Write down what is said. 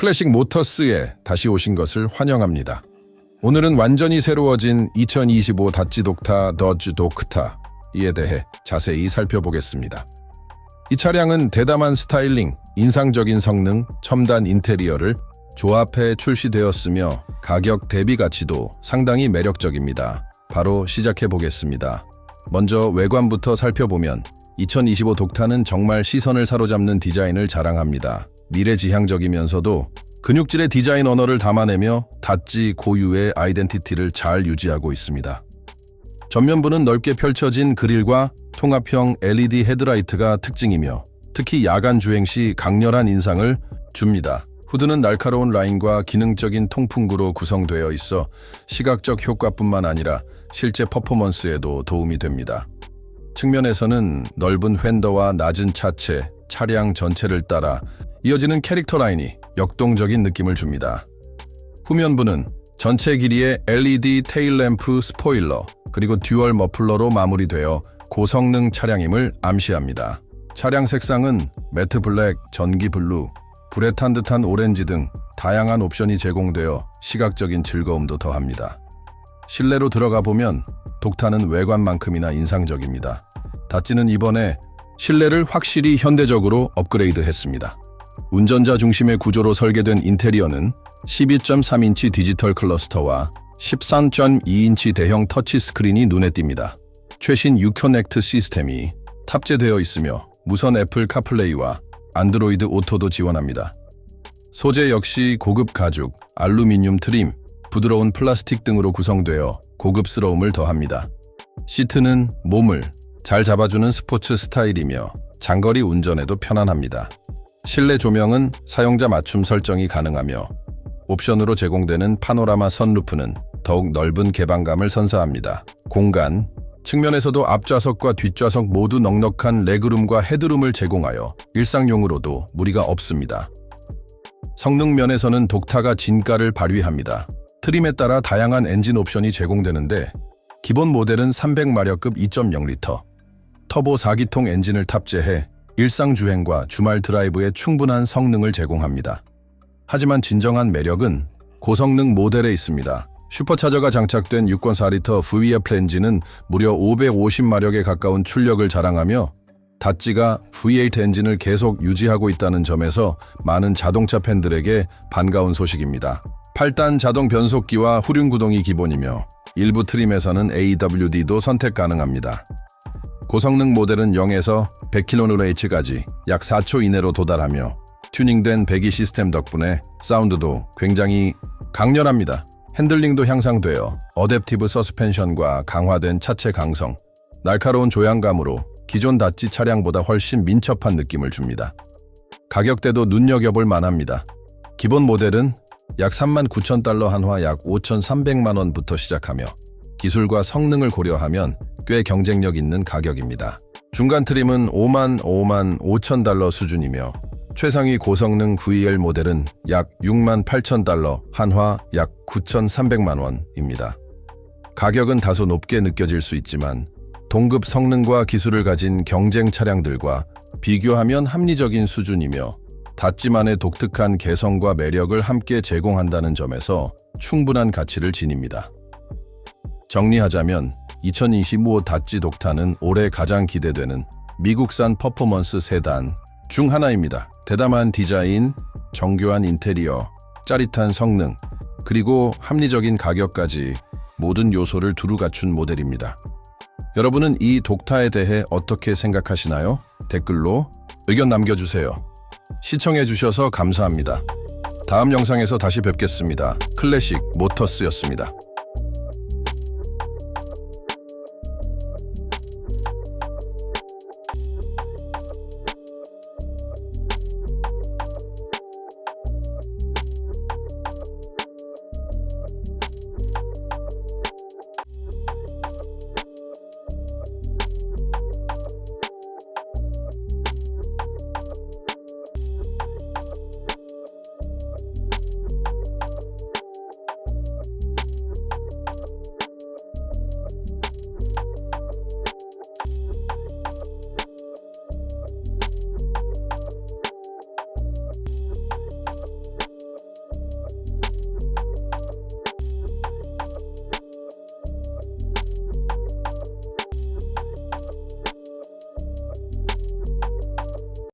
클래식 모터스에 다시 오신 것을 환영합니다. 오늘은 완전히 새로워진 2025 다찌 독타 더즈 도크타에 대해 자세히 살펴보겠습니다. 이 차량은 대담한 스타일링, 인상적인 성능, 첨단 인테리어를 조합해 출시되었으며 가격 대비 가치도 상당히 매력적입니다. 바로 시작해 보겠습니다. 먼저 외관부터 살펴보면 2025 독타는 정말 시선을 사로잡는 디자인을 자랑합니다. 미래지향적이면서도 근육질의 디자인 언어를 담아내며 다찌 고유의 아이덴티티를 잘 유지하고 있습니다. 전면부는 넓게 펼쳐진 그릴과 통합형 LED 헤드라이트가 특징이며 특히 야간 주행 시 강렬한 인상을 줍니다. 후드는 날카로운 라인과 기능적인 통풍구로 구성되어 있어 시각적 효과뿐만 아니라 실제 퍼포먼스에도 도움이 됩니다. 측면에서는 넓은 휀더와 낮은 차체, 차량 전체를 따라 이어지는 캐릭터 라인이 역동적인 느낌을 줍니다. 후면부는 전체 길이의 LED 테일램프 스포일러 그리고 듀얼 머플러로 마무리되어 고성능 차량임을 암시합니다. 차량 색상은 매트 블랙, 전기 블루, 불에 탄 듯한 오렌지 등 다양한 옵션이 제공되어 시각적인 즐거움도 더합니다. 실내로 들어가 보면 독타는 외관만큼이나 인상적입니다. 다찌는 이번에 실내를 확실히 현대적으로 업그레이드 했습니다. 운전자 중심의 구조로 설계된 인테리어는 12.3인치 디지털 클러스터와 13.2인치 대형 터치 스크린이 눈에 띕니다. 최신 유커넥트 시스템이 탑재되어 있으며 무선 애플 카플레이와 안드로이드 오토도 지원합니다. 소재 역시 고급 가죽, 알루미늄 트림, 부드러운 플라스틱 등으로 구성되어 고급스러움을 더합니다. 시트는 몸을 잘 잡아주는 스포츠 스타일이며 장거리 운전에도 편안합니다. 실내 조명은 사용자 맞춤 설정이 가능하며 옵션으로 제공되는 파노라마 선루프는 더욱 넓은 개방감을 선사합니다. 공간 측면에서도 앞좌석과 뒷좌석 모두 넉넉한 레그룸과 헤드룸을 제공하여 일상용으로도 무리가 없습니다. 성능 면에서는 독타가 진가를 발휘합니다. 트림에 따라 다양한 엔진 옵션이 제공되는데 기본 모델은 300마력급 2.0리터, 터보 4기통 엔진을 탑재해 일상 주행과 주말 드라이브에 충분한 성능을 제공합니다. 하지만 진정한 매력은 고성능 모델에 있습니다. 슈퍼차저가 장착된 6.4리터 VF 엔진은 무려 550마력에 가까운 출력을 자랑하며 다찌가 V8 엔진을 계속 유지하고 있다는 점에서 많은 자동차 팬들에게 반가운 소식입니다. 8단 자동 변속기와 후륜 구동이 기본이며 일부 트림에서는 AWD도 선택 가능합니다. 고성능 모델은 0에서 100kmh까지 약 4초 이내로 도달하며 튜닝된 배기 시스템 덕분에 사운드도 굉장히 강렬합니다. 핸들링도 향상되어 어댑티브 서스펜션과 강화된 차체 강성, 날카로운 조향감으로 기존 다찌 차량보다 훨씬 민첩한 느낌을 줍니다. 가격대도 눈여겨볼 만합니다. 기본 모델은 약 3만 9천 달러 한화 약 5,300만 원부터 시작하며 기술과 성능을 고려하면 꽤 경쟁력 있는 가격입니다. 중간 트림은 5만 5만 5천 달러 수준이며 최상위 고성능 VL 모델은 약 6만 8천 달러 한화 약 9,300만 원입니다. 가격은 다소 높게 느껴질 수 있지만 동급 성능과 기술을 가진 경쟁 차량들과 비교하면 합리적인 수준이며 다찌만의 독특한 개성과 매력을 함께 제공한다는 점에서 충분한 가치를 지닙니다. 정리하자면 2025 다찌 독타는 올해 가장 기대되는 미국산 퍼포먼스 세단 중 하나입니다. 대담한 디자인, 정교한 인테리어, 짜릿한 성능, 그리고 합리적인 가격까지 모든 요소를 두루 갖춘 모델입니다. 여러분은 이 독타에 대해 어떻게 생각하시나요? 댓글로 의견 남겨주세요. 시청해주셔서 감사합니다. 다음 영상에서 다시 뵙겠습니다. 클래식 모터스였습니다.